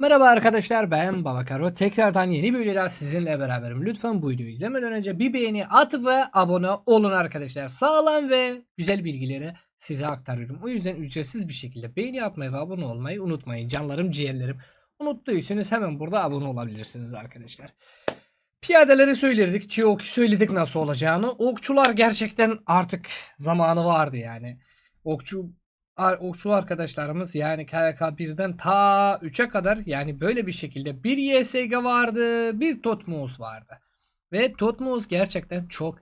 Merhaba arkadaşlar ben Babakaro. Tekrardan yeni bir videoda sizinle beraberim. Lütfen bu videoyu izlemeden önce bir beğeni at ve abone olun arkadaşlar. Sağlam ve güzel bilgileri size aktarıyorum. O yüzden ücretsiz bir şekilde beğeni atmayı ve abone olmayı unutmayın. Canlarım ciğerlerim. Unuttuysanız hemen burada abone olabilirsiniz arkadaşlar. Piyadeleri söyledik. Çiğ söyledik nasıl olacağını. Okçular gerçekten artık zamanı vardı yani. Okçu okçu arkadaşlarımız yani KYK 1'den ta 3'e kadar yani böyle bir şekilde bir YSG vardı, bir Totmos vardı. Ve Totmos gerçekten çok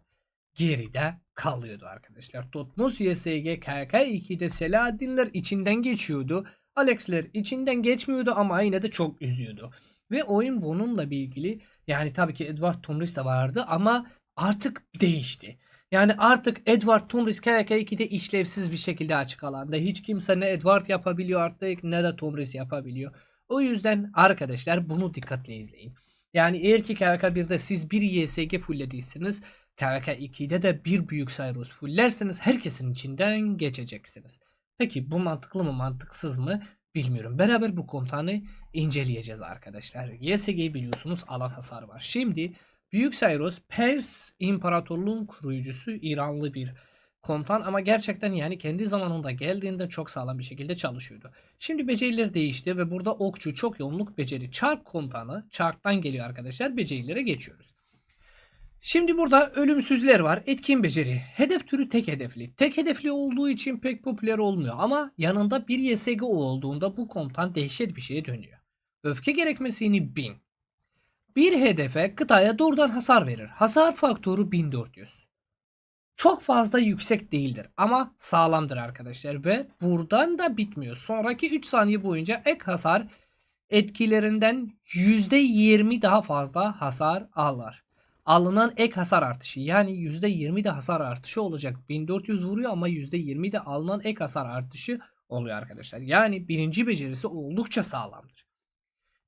geride kalıyordu arkadaşlar. Totmos YSG KYK 2'de Selahaddinler içinden geçiyordu. Alex'ler içinden geçmiyordu ama yine de çok üzüyordu. Ve oyun bununla ilgili yani tabii ki Edward Tomris de vardı ama artık değişti. Yani artık Edward Tomris KK2'de işlevsiz bir şekilde açık alanda. Hiç kimse ne Edward yapabiliyor artık ne de Tomris yapabiliyor. O yüzden arkadaşlar bunu dikkatle izleyin. Yani eğer ki KK1'de siz bir YSG fullediyseniz KK2'de de bir büyük Cyrus fullerseniz herkesin içinden geçeceksiniz. Peki bu mantıklı mı mantıksız mı bilmiyorum. Beraber bu komutanı inceleyeceğiz arkadaşlar. YSG biliyorsunuz alan hasar var. Şimdi Büyük Cyrus Pers İmparatorluğun kurucusu İranlı bir komutan ama gerçekten yani kendi zamanında geldiğinde çok sağlam bir şekilde çalışıyordu. Şimdi beceriler değişti ve burada okçu çok yoğunluk beceri çark komutanı çarktan geliyor arkadaşlar becerilere geçiyoruz. Şimdi burada ölümsüzler var. Etkin beceri. Hedef türü tek hedefli. Tek hedefli olduğu için pek popüler olmuyor ama yanında bir YSG olduğunda bu komutan dehşet bir şeye dönüyor. Öfke gerekmesini 1000. Bir hedefe kıtaya doğrudan hasar verir. Hasar faktörü 1400. Çok fazla yüksek değildir ama sağlamdır arkadaşlar ve buradan da bitmiyor. Sonraki 3 saniye boyunca ek hasar etkilerinden %20 daha fazla hasar alır. Alınan ek hasar artışı yani %20 de hasar artışı olacak. 1400 vuruyor ama %20 de alınan ek hasar artışı oluyor arkadaşlar. Yani birinci becerisi oldukça sağlamdır.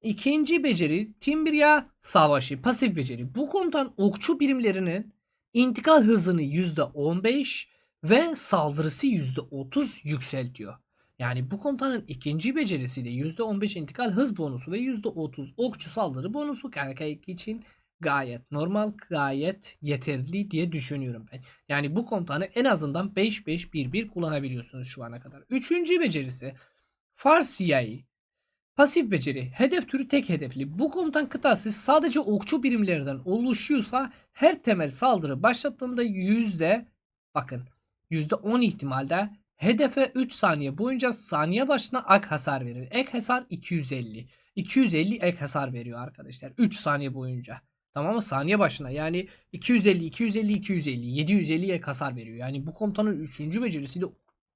İkinci beceri Timbria Savaşı pasif beceri. Bu komutan okçu birimlerinin intikal hızını %15 ve saldırısı %30 yükseltiyor. Yani bu komutanın ikinci becerisiyle %15 intikal hız bonusu ve %30 okçu saldırı bonusu KK2 için gayet normal, gayet yeterli diye düşünüyorum ben. Yani bu komutanı en azından 5-5-1-1 kullanabiliyorsunuz şu ana kadar. Üçüncü becerisi Farsiyayı Pasif beceri. Hedef türü tek hedefli. Bu komutan kıtası sadece okçu birimlerden oluşuyorsa her temel saldırı başlattığında yüzde bakın yüzde 10 ihtimalde hedefe 3 saniye boyunca saniye başına ak hasar verir. Ek hasar 250. 250 ek hasar veriyor arkadaşlar. 3 saniye boyunca. Tamam mı? Saniye başına yani 250 250 250 750 ek hasar veriyor. Yani bu komutanın 3. becerisi de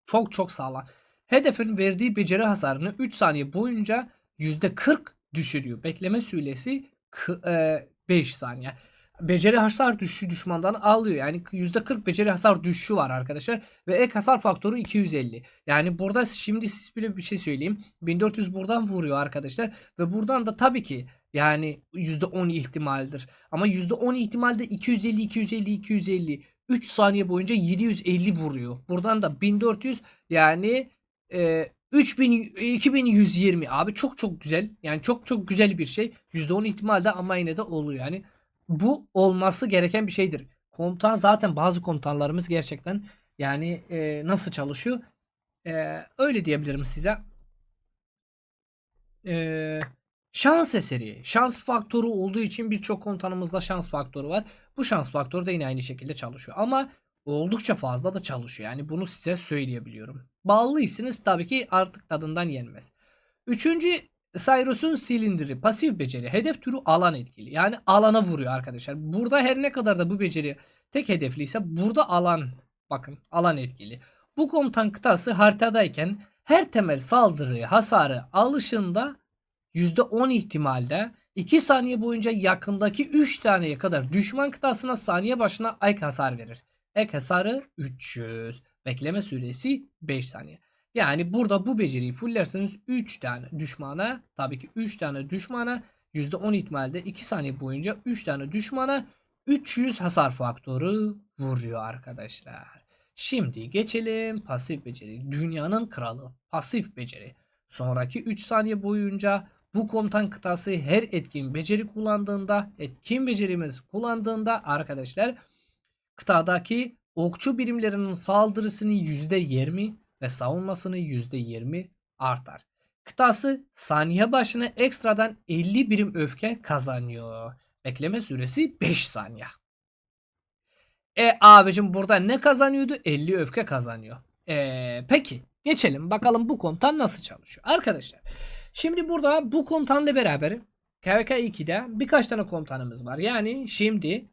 çok çok sağlam. Hedefin verdiği beceri hasarını 3 saniye boyunca %40 düşürüyor. Bekleme süresi 5 saniye. Beceri hasar düşüşü düşmandan alıyor. Yani %40 beceri hasar düşüşü var arkadaşlar. Ve ek hasar faktörü 250. Yani burada şimdi siz bile bir şey söyleyeyim. 1400 buradan vuruyor arkadaşlar. Ve buradan da tabii ki yani %10 ihtimaldir. Ama %10 ihtimalde 250 250 250 3 saniye boyunca 750 vuruyor. Buradan da 1400 yani e, 3000 2120 abi çok çok güzel. Yani çok çok güzel bir şey. %10 ihtimalde ama yine de oluyor yani. Bu olması gereken bir şeydir. Komutan zaten bazı komutanlarımız gerçekten yani e, nasıl çalışıyor? E, öyle diyebilirim size. E, şans eseri. Şans faktörü olduğu için birçok komutanımızda şans faktörü var. Bu şans faktörü de yine aynı şekilde çalışıyor. Ama oldukça fazla da çalışıyor. Yani bunu size söyleyebiliyorum. Bağlıysanız tabii ki artık tadından yenmez. Üçüncü Cyrus'un silindiri pasif beceri hedef türü alan etkili. Yani alana vuruyor arkadaşlar. Burada her ne kadar da bu beceri tek hedefliyse burada alan bakın alan etkili. Bu komutan kıtası haritadayken her temel saldırı hasarı alışında %10 ihtimalde 2 saniye boyunca yakındaki 3 taneye kadar düşman kıtasına saniye başına ek hasar verir. Ek hasarı 300. Bekleme süresi 5 saniye. Yani burada bu beceriyi fullerseniz 3 tane düşmana tabii ki 3 tane düşmana %10 ihtimalle 2 saniye boyunca 3 tane düşmana 300 hasar faktörü vuruyor arkadaşlar. Şimdi geçelim pasif beceri. Dünyanın kralı pasif beceri. Sonraki 3 saniye boyunca Bu komutan kıtası her etkin beceri kullandığında, etkin becerimiz kullandığında arkadaşlar kıtadaki okçu birimlerinin saldırısını %20 ve savunmasını %20 artar. Kıtası saniye başına ekstradan 50 birim öfke kazanıyor. Bekleme süresi 5 saniye. E abicim burada ne kazanıyordu? 50 öfke kazanıyor. E, peki geçelim bakalım bu komutan nasıl çalışıyor. Arkadaşlar şimdi burada bu komutanla beraber KVK 2'de birkaç tane komutanımız var. Yani şimdi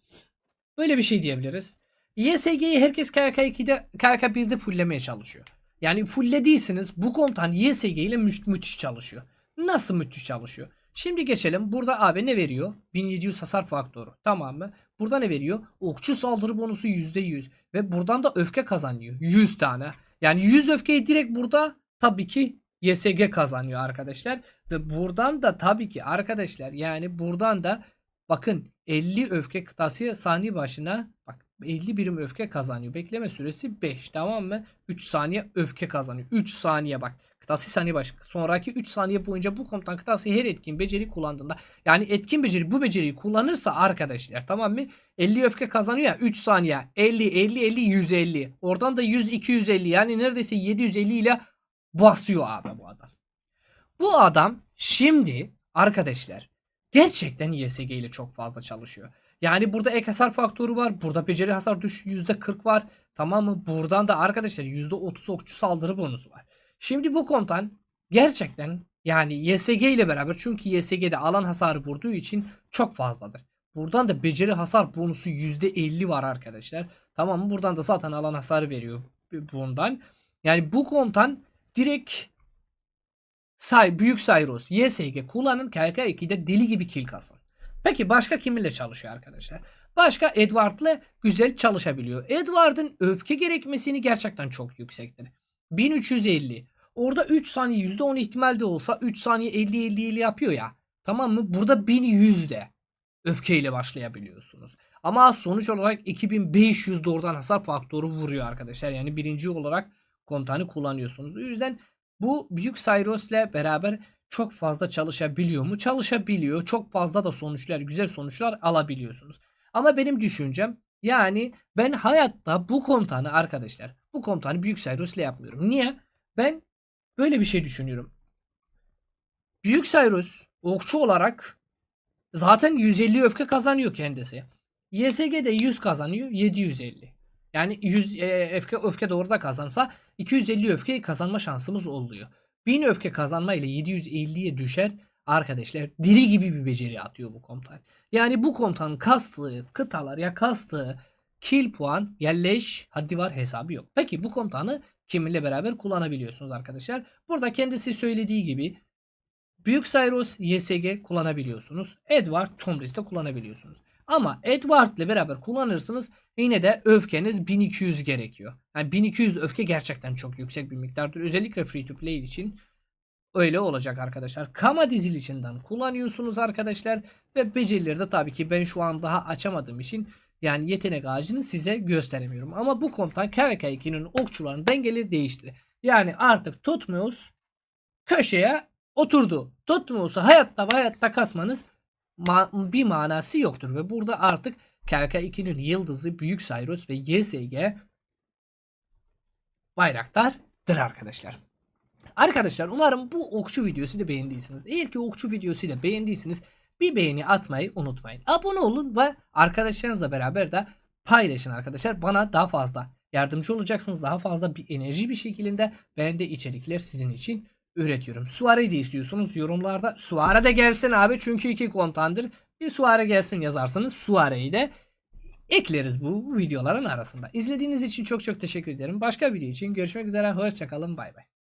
böyle bir şey diyebiliriz. YSG'yi herkes KVK 2'de KVK 1'de fulllemeye çalışıyor. Yani fullediyseniz bu komutan YSG ile mü- müthiş çalışıyor. Nasıl müthiş çalışıyor? Şimdi geçelim. Burada abi ne veriyor? 1700 hasar faktörü. Tamam mı? Burada ne veriyor? Okçu saldırı bonusu %100. Ve buradan da öfke kazanıyor. 100 tane. Yani 100 öfkeyi direkt burada tabii ki YSG kazanıyor arkadaşlar. Ve buradan da tabii ki arkadaşlar yani buradan da bakın 50 öfke kıtası saniye başına bak 50 birim öfke kazanıyor. Bekleme süresi 5 tamam mı? 3 saniye öfke kazanıyor. 3 saniye bak. Kıtası saniye baş. Sonraki 3 saniye boyunca bu komutan kıtası her etkin beceri kullandığında yani etkin beceri bu beceriyi kullanırsa arkadaşlar tamam mı? 50 öfke kazanıyor ya 3 saniye 50 50 50 150. Oradan da 100 250 yani neredeyse 750 ile basıyor abi bu adam. Bu adam şimdi arkadaşlar gerçekten YSG ile çok fazla çalışıyor. Yani burada ek hasar faktörü var. Burada beceri hasar düşüşü %40 var. Tamam mı? Buradan da arkadaşlar %30 okçu saldırı bonusu var. Şimdi bu komutan gerçekten yani YSG ile beraber çünkü YSG'de alan hasarı vurduğu için çok fazladır. Buradan da beceri hasar bonusu %50 var arkadaşlar. Tamam mı? Buradan da zaten alan hasarı veriyor bundan. Yani bu komutan direkt say büyük Cyrus YSG kullanın KK2'de deli gibi kill kasın. Peki başka kiminle çalışıyor arkadaşlar? Başka Edward'la güzel çalışabiliyor. Edward'ın öfke gerekmesini gerçekten çok yüksektir. 1350. Orada 3 saniye %10 ihtimal de olsa 3 saniye 50 50 50 yapıyor ya. Tamam mı? Burada 1100 de öfkeyle başlayabiliyorsunuz. Ama sonuç olarak 2500 doğrudan hasar faktörü vuruyor arkadaşlar. Yani birinci olarak komutanı kullanıyorsunuz. O yüzden bu büyük Cyrus ile beraber çok fazla çalışabiliyor mu? Çalışabiliyor. Çok fazla da sonuçlar, güzel sonuçlar alabiliyorsunuz. Ama benim düşüncem yani ben hayatta bu komutanı arkadaşlar, bu komutanı büyük Cyrus ile yapmıyorum. Niye? Ben böyle bir şey düşünüyorum. Büyük Cyrus okçu olarak zaten 150 öfke kazanıyor kendisi. YSG'de 100 kazanıyor 750. Yani 100 e, öfke öfke doğru da kazansa 250 öfke kazanma şansımız oluyor. 1000 öfke kazanma ile 750'ye düşer. Arkadaşlar diri gibi bir beceri atıyor bu komutan. Yani bu komutanın kastığı kıtalar ya kastığı kill puan yerleş haddi var hesabı yok. Peki bu komutanı kiminle beraber kullanabiliyorsunuz arkadaşlar. Burada kendisi söylediği gibi Büyük Cyrus YSG kullanabiliyorsunuz. Edward Tomris'te kullanabiliyorsunuz. Ama Edward ile beraber kullanırsınız yine de öfkeniz 1200 gerekiyor. Yani 1200 öfke gerçekten çok yüksek bir miktardır. Özellikle free to play için öyle olacak arkadaşlar. Kama dizilişinden kullanıyorsunuz arkadaşlar. Ve becerileri de tabii ki ben şu an daha açamadığım için yani yetenek ağacını size gösteremiyorum. Ama bu komutan KVK2'nin okçuların dengeleri değişti. Yani artık Tutmoos köşeye oturdu. Tutmuyorsa hayatta hayatta kasmanız ma- bir manası yoktur. Ve burada artık KK2'nin yıldızı Büyük Cyrus ve YSG bayraktardır arkadaşlar. Arkadaşlar umarım bu okçu videosu da beğendiysiniz. Eğer ki okçu videosu da beğendiyseniz bir beğeni atmayı unutmayın. Abone olun ve arkadaşlarınızla beraber de paylaşın arkadaşlar. Bana daha fazla yardımcı olacaksınız. Daha fazla bir enerji bir şekilde ben de içerikler sizin için üretiyorum. Suare'yi de istiyorsunuz yorumlarda. Suare de gelsin abi çünkü iki kontandır. Bir Suare gelsin yazarsınız. Suare'yi de ekleriz bu videoların arasında. İzlediğiniz için çok çok teşekkür ederim. Başka video için görüşmek üzere. Hoşçakalın. Bay bay.